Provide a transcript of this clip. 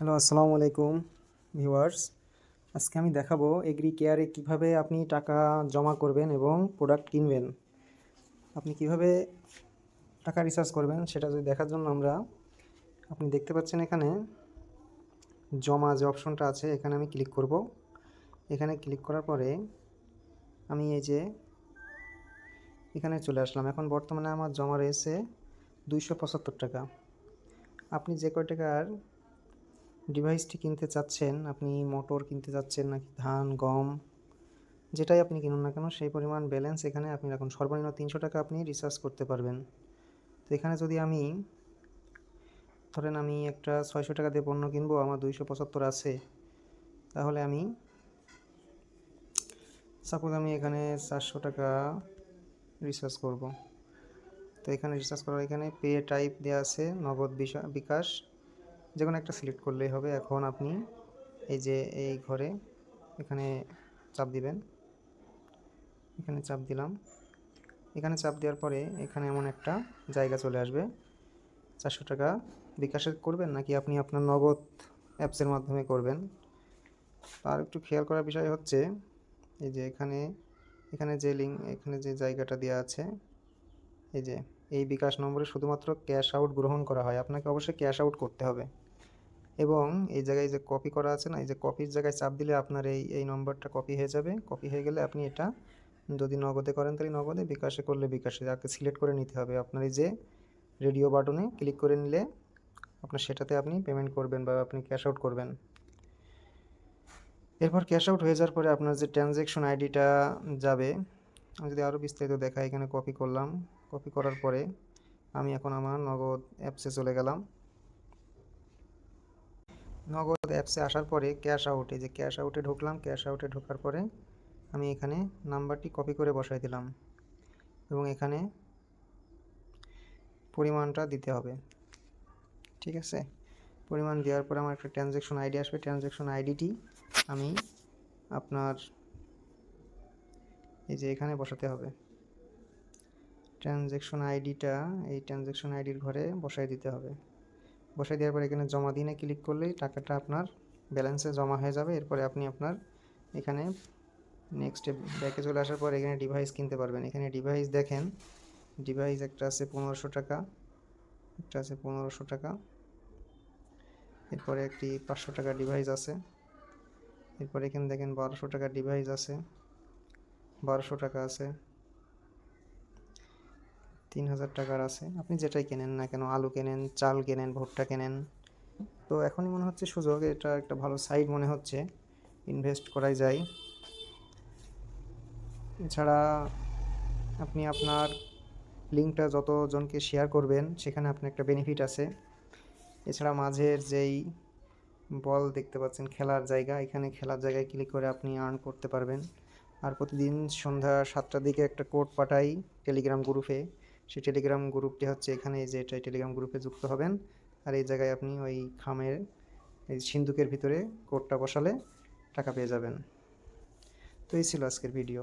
Hello, আসসালামু আলাইকুম viewers. আজকে আমি দেখাবো এগ্রি কেয়ারে কীভাবে আপনি টাকা জমা করবেন এবং প্রোডাক্ট কিনবেন। আপনি কীভাবে টাকা রিচার্জ করবেন সেটা যদি দেখার জন্য আমরা, আপনি দেখতে পাচ্ছেন এখানে জমা যে অপশনটা আছে, এখানে আমি ক্লিক করব। এখানে ক্লিক করার পরে আমি এই যে এখানে চলে আসলাম। এখন বর্তমানে আমার জমা রয়েছে দুইশো পঁচাত্তর টাকা। আপনি যে কয় টাকার ডিভাইসটি কিনতে চাচ্ছেন, আপনি মোটর কিনতে চাচ্ছেন নাকি ধান, গম, যেটাই আপনি কিনুন না কেন, সেই পরিমাণ ব্যালেন্স এখানে আপনি রাখুন। সর্বনিম্ন তিনশো টাকা আপনি রিচার্জ করতে পারবেন। তো এখানে যদি আমি, ধরেন আমি একটা ছয়শো টাকা দিয়ে পণ্য কিনবো, আমার দুইশো পঁচাত্তর আছে, তাহলে আমি সাপোজ আমি এখানে চারশো টাকা রিচার্জ করব। তো এখানে রিচার্জ করার এখানে পে টাইপ দেওয়া আছে, নগদ বিকাশ যে কোনো একটা সিলেক্ট করলেই হবে। এখন আপনি এই যে এই ঘরে এখানে চাপ দিবেন। এখানে চাপ দিলাম। এখানে চাপ দেওয়ার পরে এখানে এমন একটা জায়গা চলে আসবে। চারশো টাকা বিকাশে করবেন নাকি আপনি আপনার নগদ অ্যাপসের মাধ্যমে করবেন? আর একটু খেয়াল করার বিষয় হচ্ছে, এই যে এখানে এখানে যে লিঙ্ক এখানে যে জায়গাটা দেওয়া আছে, এই যে এই বিকাশ নম্বরে শুধুমাত্র ক্যাশ আউট গ্রহণ করা হয়। আপনাকে অবশ্যই ক্যাশ আউট করতে হবে। এবং এই জায়গায় যে কপি করা আছে না, এই যে কপির জায়গায় চাপ দিলে আপনার এই এই নম্বরটা কপি হয়ে যাবে। কপি হয়ে গেলে আপনি এটা যদি নগদে করেন তাহলে নগদে, বিকাশে করলে বিকাশে। যাকে সিলেক্ট করে নিতে হবে। আপনার এই যে রেডিও বাটনে ক্লিক করে নিলে আপনার সেটাতে আপনি পেমেন্ট করবেন বা আপনি ক্যাশ আউট করবেন। এরপর ক্যাশ আউট হয়ে যাওয়ার পরে আপনার যে ট্রানজ্যাকশন আইডিটা যাবে, আমি যদি আরও বিস্তারিত দেখা এখানে কপি করলাম। কপি করার পরে আমি এখন আমার নগদ অ্যাপসে চলে গেলাম। নগদ অ্যাপসে আসার পরে ক্যাশ আউটে যে ক্যাশ আউটে ঢুকলাম, ক্যাশ আউটে ঢোকার পরে আমি এখানে নাম্বারটি কপি করে বসাই দিলাম এবং এখানে পরিমাণটা দিতে হবে। ঠিক আছে? পরিমাণ দেওয়ার পরে আমার একটা ট্রানজ্যাকশন আইডি আসবে। ট্রানজ্যাকশন আইডিটি আমি আপনার এই যে এখানে বসাতে হবে। ট্রানজ্যাকশন আইডিটা এই ট্রানজ্যাকশন আইডির ঘরে বসাই দিতে হবে। বসাই দেওয়ার পর এখানে জমা দিনে ক্লিক করলেই টাকাটা আপনার ব্যালেন্সে জমা হয়ে যাবে। এরপরে আপনি আপনার এখানে নেক্সট ব্যাকে চলে আসার পর এখানে ডিভাইস কিনতে পারবেন। এখানে ডিভাইস দেখেন ডিভাইস একটা আছে পনেরোশো টাকা, একটা আছে পনেরোশো টাকা। এরপরে একটি পাঁচশো টাকা ডিভাইস আছে। এরপরে এখানে দেখেন বারোশো টাকা ডিভাইস আছে। বারোশো টাকা আছে। তিন হাজার টাকার আছে। আপনি যেটাই কেনেন না কেন, আলু কেনেন, চাল কেনেন, ভুট্টা কেনেন। তো এখনই মনে হচ্ছে সুযোগ, এটা একটা ভালো সাইট মনে হচ্ছে ইনভেস্ট করাই যায়। এছাড়া আপনি আপনার লিঙ্কটা যতজনকে শেয়ার করবেন, সেখানে আপনার একটা বেনিফিট আছে। এছাড়া মাঝের যেই বল দেখতে পাচ্ছেন, খেলার জায়গা, এখানে খেলার জায়গায় ক্লিক করে আপনি আর্ন করতে পারবেন। আর প্রতিদিন সন্ধ্যা সাতটার দিকে একটা কোড পাঠাই টেলিগ্রাম গ্রুপে সেই টেলিগ্রাম গ্রুপটি হচ্ছে এখানে এই যে টেলিগ্রাম গ্রুপে যুক্ত হবেন। আর এই জায়গায় আপনি ওই খামের, এই সিন্ধুকের ভিতরে কোডটা বসালে টাকা পেয়ে যাবেন। তো এই ছিল আজকের ভিডিও